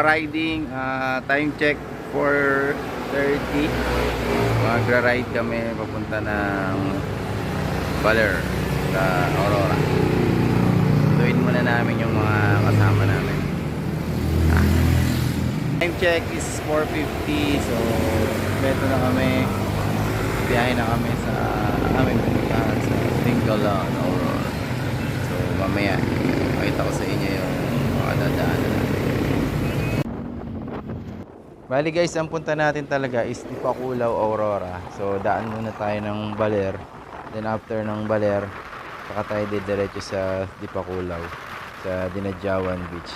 Riding, ah, time check 4.30 Magra-ride kami papunta ng Baler sa Aurora. Tuwin muna namin yung mga kasama namin. Ah. Time check is 4.50 So, beto na kami. Biyahe na kami sa aming pupuntahan sa Tinggalan, Aurora. So, mamaya Pakita ko sa inyo yung mga dadaanan natin Bali guys, ang punta natin talaga is Dipakulaw, Aurora. So daan muna tayo ng Baler. Then after ng Baler, saka tayo didiretso sa Dipakulaw sa Dinadjawan Beach.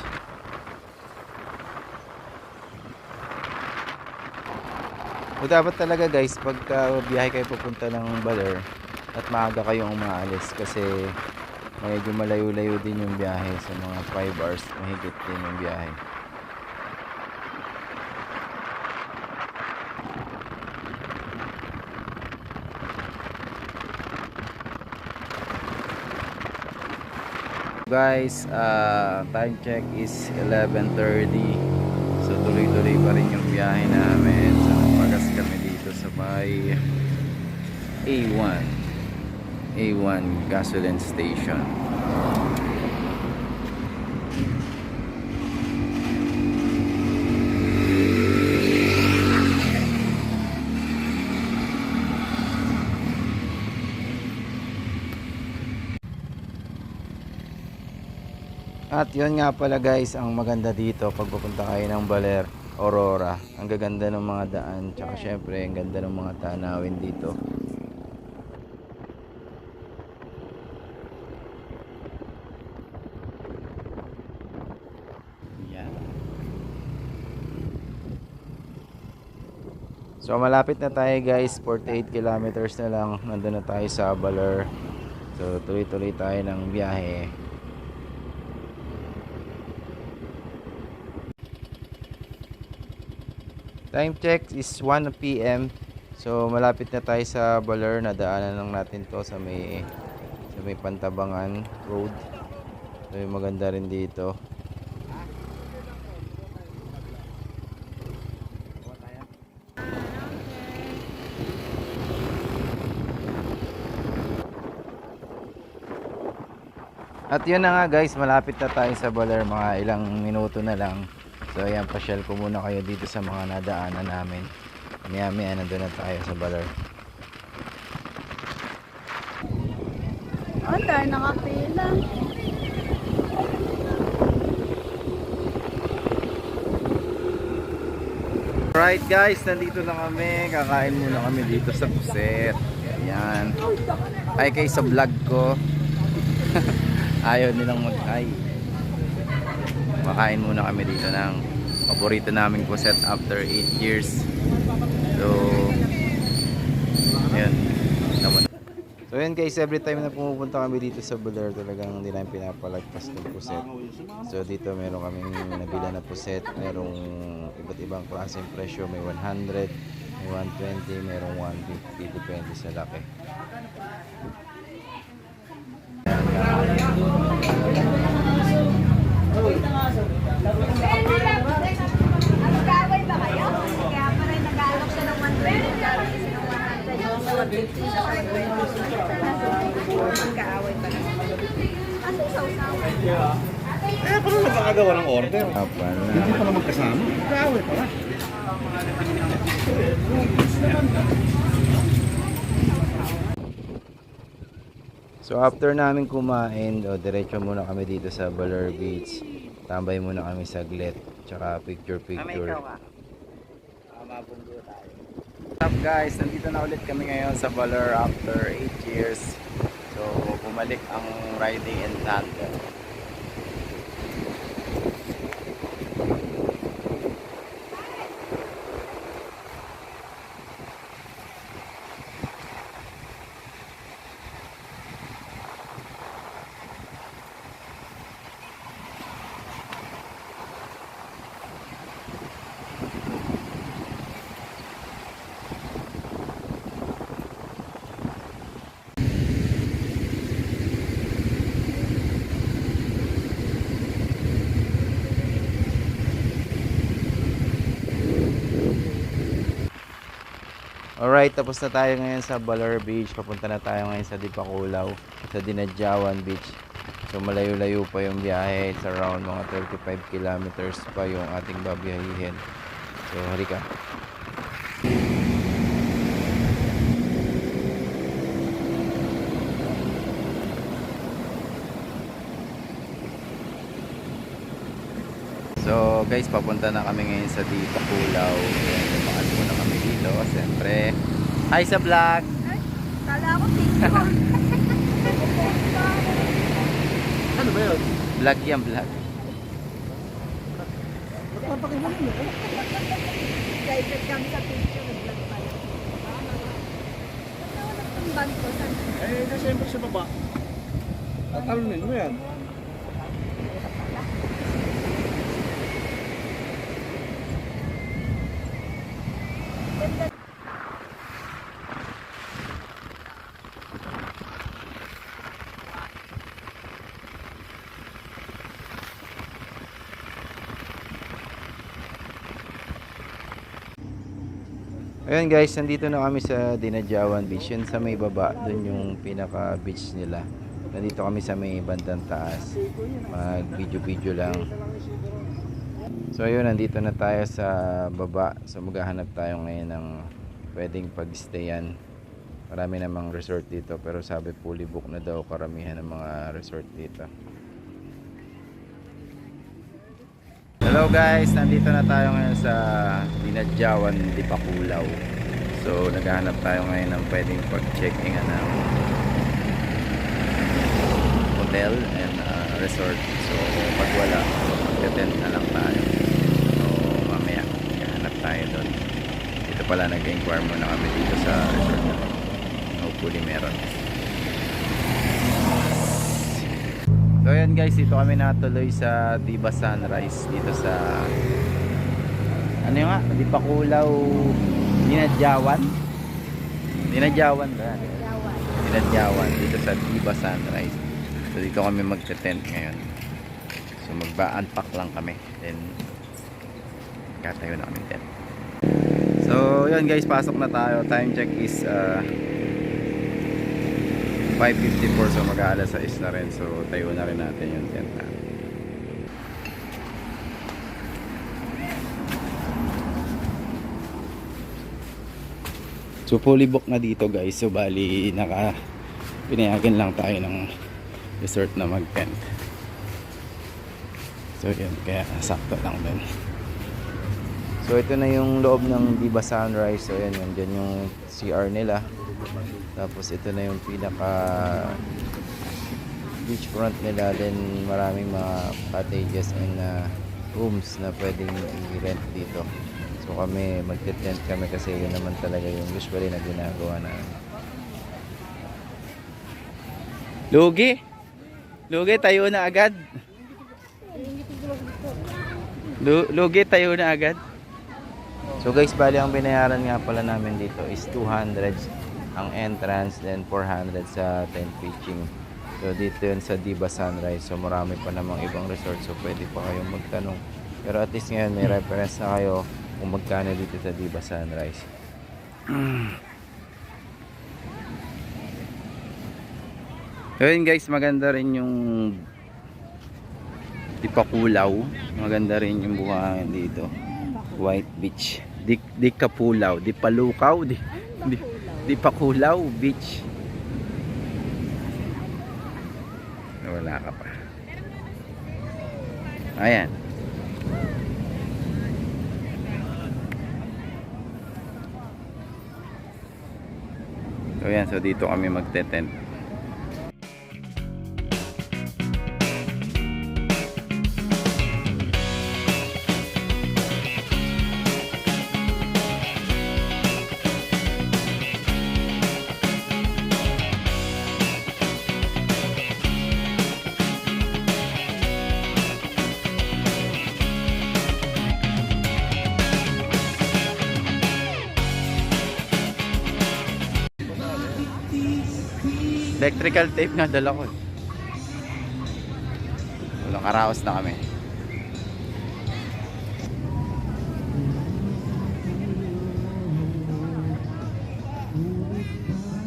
So dapat talaga guys, pagka biyahe kayo papunta ng Baler at maaga kayong umaalis kasi medyo malayo-layo din yung biyahe sa mga 5 hours mahigit din yung biyahe. Guys, uh, time check is 11.30 So tuloy-tuloy pa rin yung biyahe namin. So pagas kami dito sa may A1 A1 gasoline station At yun nga pala guys, ang maganda dito pag pupunta kayo ng Baler, Aurora. Ang gaganda ng mga daan, tsaka syempre ang ganda ng mga tanawin dito. Yan. So malapit na tayo guys, 48 kilometers na lang, nandun na tayo sa Baler. So tuloy-tuloy tayo ng biyahe. Time check is 1 p.m. So malapit na tayo sa Baler, nadaanan lang natin 'to sa may sa may Pantabangan Road. So maganda rin dito. At yun na nga guys, malapit na tayo sa Baler, mga ilang minuto na lang. So ayan, pasyal ko muna kayo dito sa mga nadaanan namin. Maya maya nandun na tayo sa Baler. Oh, tayo nakapila. Alright guys, nandito na kami. Kakain muna kami dito sa Puset. Ayan. Ay kay sa vlog ko. Ayaw nilang mag-hi. Makain muna kami dito ng paborito naming Puset after 8 years. So. Naman. So yun guys, every time na pumupunta kami dito sa Baler, talagang hindi namin pinapalagpas ng puset. So dito meron kaming nabila na puset, merong iba't ibang klaseng presyo, may 100, may 120, merong 150, depende sa laki. Magkaway ba kayo? Kaya pa rin nag-aalok siya ng 120. Magkaaway pa rin. Kasi sausaw. Eh, paano nakakagawa ng order? Apa Hindi na. pa naman kasama. Kaaway pala. So after namin kumain, o diretso muna kami dito sa Baler Beach. Tambay muna kami saglit, tsaka picture picture. What's up guys? Nandito na ulit kami ngayon sa Baler after 8 years. So bumalik ang riding in tandem. Alright, tapos na tayo ngayon sa Baler Beach. Papunta na tayo ngayon sa Dipakulaw, sa Dinadjawan Beach. So malayo-layo pa yung biyahe. It's around mga 35 kilometers pa yung ating babiyahihin. So halika. So guys, papunta na kami ngayon sa Dipakulaw. Ayan, Lumaan muna kami dito. Siyempre, hi sa vlog! Ay, kala ko picture. Ano ba yun? Vlog yan, vlog. Nagpapakibunin mo. Excited kami sa picture. Nag-vlog tayo. Ba't nawala tong band ko? Saan? Eh, na siyempre sa baba. Tatalunin mo yan. Ayun guys, nandito na kami sa Dinadjawan Beach. Yun sa may baba, dun yung pinaka beach nila. Nandito kami sa may bandang taas. Mag video-video lang. So ayun, nandito na tayo sa baba. So maghahanap tayo ngayon ng pwedeng pag-stayan. Marami namang resort dito pero sabi fully book na daw karamihan ng mga resort dito. Hello guys, nandito na tayo ngayon sa Dinadjawan, Dipakulaw. So naghahanap tayo ngayon ng pwedeng pag-checking ng hotel and uh, resort. So pag wala, mag-tent na lang tayo. So mamaya, maghahanap tayo doon. Dito pala nag-inquire muna kami dito sa resort na. Hopefully meron. So ayan guys, dito kami natuloy sa Diba Sunrise dito sa ano nga, Dipakulaw Dinadjawan Dinadjawan ba? Yawan. Dinadjawan dito sa Diba Sunrise So dito kami magte-tent ngayon So magba-unpack lang kami Then Katayo na kami tent So yun guys, pasok na tayo Time check is uh, 5.54 so mag-aalas 6 na rin. So tayo na rin natin yung tent so fully book na dito guys. So bali naka pinayagan lang tayo ng resort na mag tent so yun. Kaya sakto lang din so ito na yung loob ng Diba Sunrise so yan yun dyan yung CR nila tapos ito na yung pinaka beachfront nila then maraming mga cottages and uh, rooms na pwedeng i-rent dito so kami magte-tent kami kasi yun naman talaga yung usually na ginagawa na Lugi! Lugi, tayo na agad! Lu- Lugi, tayo na agad! So guys, bali ang binayaran nga pala namin dito is 200 ang entrance then 400 sa tent pitching. So dito yun sa Diba Sunrise. So marami pa namang ibang resort so pwede pa kayong magtanong. Pero at least ngayon may reference na kayo kung magkano dito sa Diba Sunrise. So yun guys, maganda rin yung Dipakulaw. Maganda rin yung buhangin dito. White Beach. Di, di Kapulaw. Di Palukaw. Di, di, di Pakulaw Beach. Wala ka pa. Ayan. So yan, so dito kami magte-tent. Electrical tape nga dala ko. eh. Walang karaos na kami.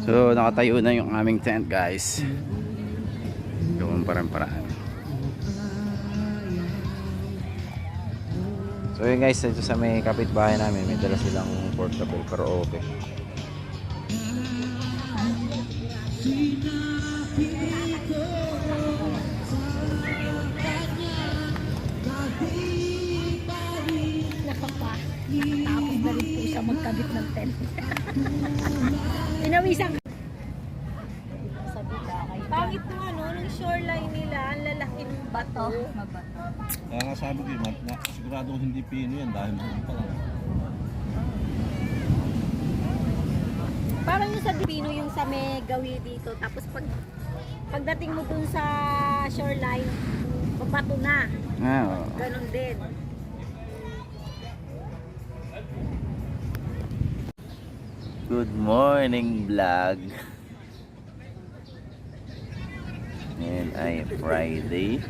So, nakatayo na yung aming tent, guys. Gawin parang paraan. So, yun guys, ito sa may kapitbahay namin, may dala silang portable pero okay. Nakapa. Tapos na rin po siya magkabit ng tent. Inawisan ka. Sabi ka kay Pangit mo ano, nung shoreline nila, ang lalaking bato. Mabato. Kaya nga sabi ko, na, sigurado hindi Pino yan dahil doon pa lang. Parang yung sa Dipino, yung sa may gawi dito. Tapos pag pagdating mo dun sa shoreline, babato na. Ah, oo. Ganon din. Good morning vlog. Ngayon ay Friday.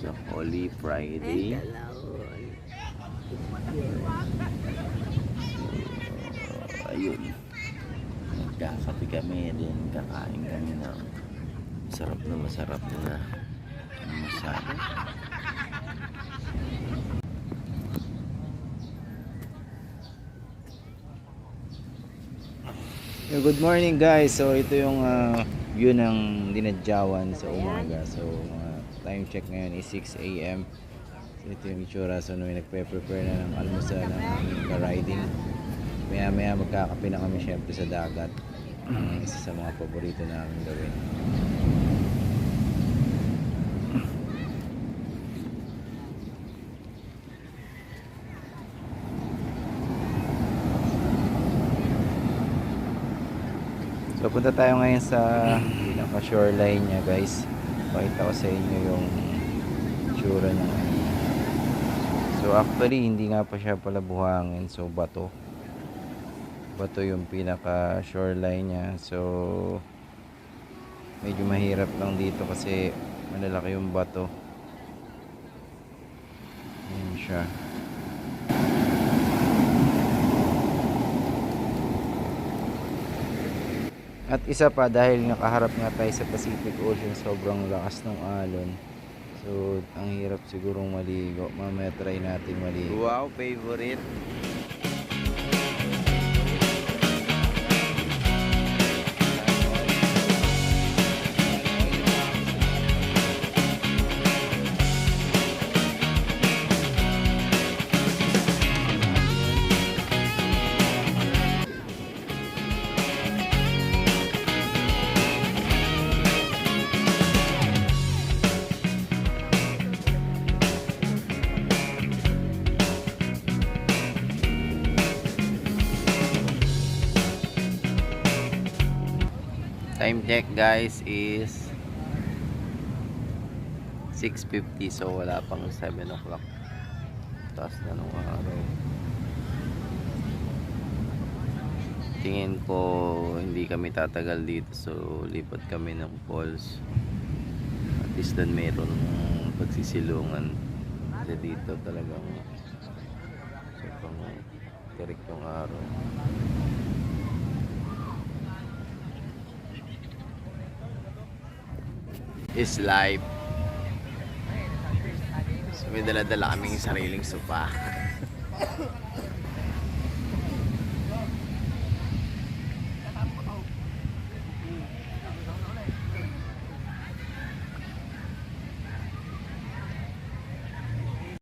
So, Holy Friday. So, Nagkakape kami din. Kakain kami ng masarap na masarap na masarap. Good morning guys. So ito yung ah, view ng dinadyawan sa umaga. So mga time check ngayon is 6 a.m. So ito yung itsura. So nung nagpe-prepare na ng almusal ng aming riding. Maya maya magkakape na kami syempre sa dagat. Ang isa sa mga paborito namin gawin. So punta tayo ngayon sa pinaka shoreline niya guys. Pakita ko sa inyo yung tsura ng. So actually hindi nga pa siya pala buhangin. So bato. Bato yung pinaka shoreline niya. So medyo mahirap lang dito kasi malalaki yung bato. Ayan siya. At isa pa dahil nakaharap nga tayo sa Pacific Ocean, sobrang lakas ng alon. So, ang hirap sigurong maligo. Mamaya try natin maligo. Wow, favorite. Check guys is 6.50 so wala pang 7 o'clock. Taas na nung araw. Tingin ko hindi kami tatagal dito so lipat kami ng falls. At least doon mayroon pagsisilungan. Kasi dito talagang sobrang tirik yung araw. Is life. So may dala-dala kaming sariling sopa.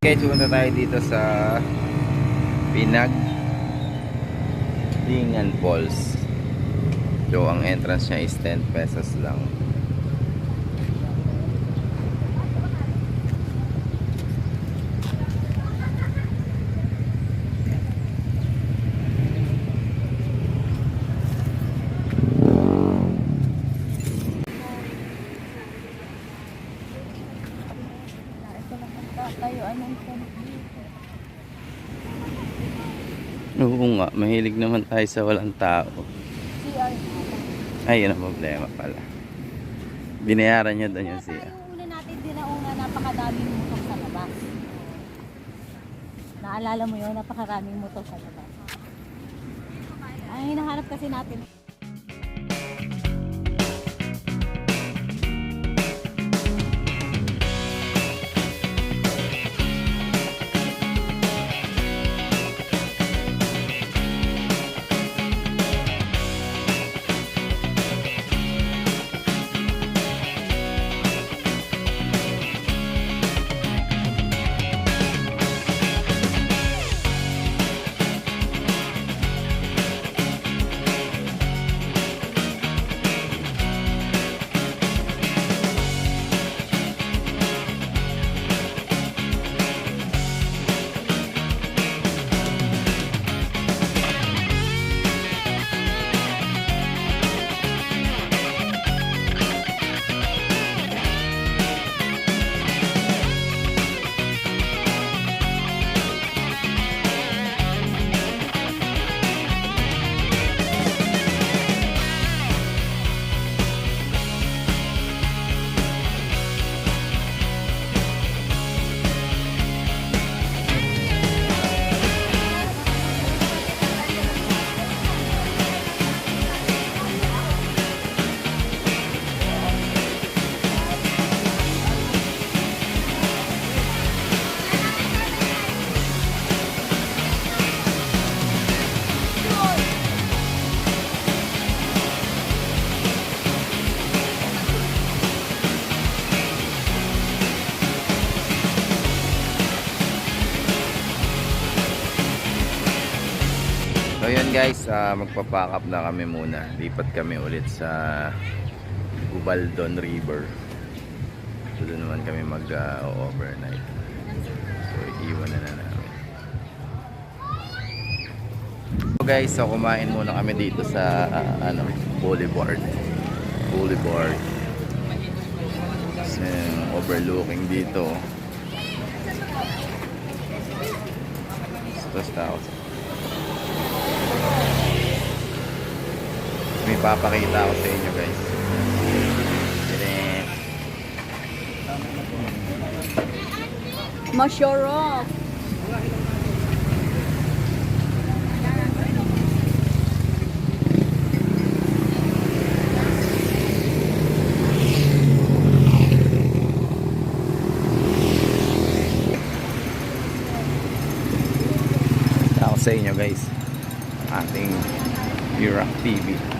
Okay, pumunta tayo dito sa Pinag Lingan Falls. So, ang entrance niya is 10 pesos lang. Ito tayo. Anong tent dito? Oo nga, mahilig naman tayo sa walang tao. CR. Ay, yun ang problema pala. Binayaran niya doon yung siya. Yung una natin dinauna, napakadaming mutok sa labas. Naalala mo yun, napakaraming mutok sa labas. Ang hinahanap kasi natin, guys, ah, magpa-pack up na kami muna. Lipat kami ulit sa Ubaldon River. So doon naman kami mag-overnight. so iwan na na namin. So guys, so kumain muna kami dito sa ah, ano, Boulevard. Boulevard. So, overlooking dito. Tapos tapos. May papakita ako sa inyo guys. Ako sa inyo guys. Ating Iraq TV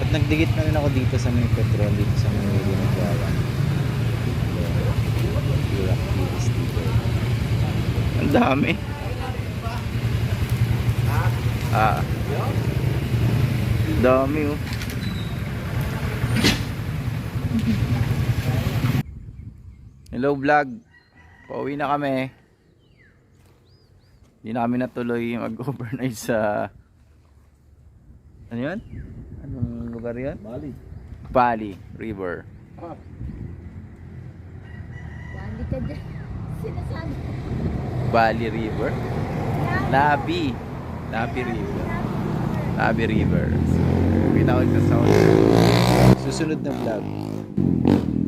At nagdikit na rin ako dito sa may petrol, dito sa may TV sticker. ang dami. Ah. Dami oh hello vlog pauwi na kami hindi na kami natuloy mag overnight sa ano yun? anong lugar yun? Bali. Bali River Wali ka dyan. Sinasabi. Bali River Labi Labi River Labi River kita ko sa sound Susunod na vlog. Thank you.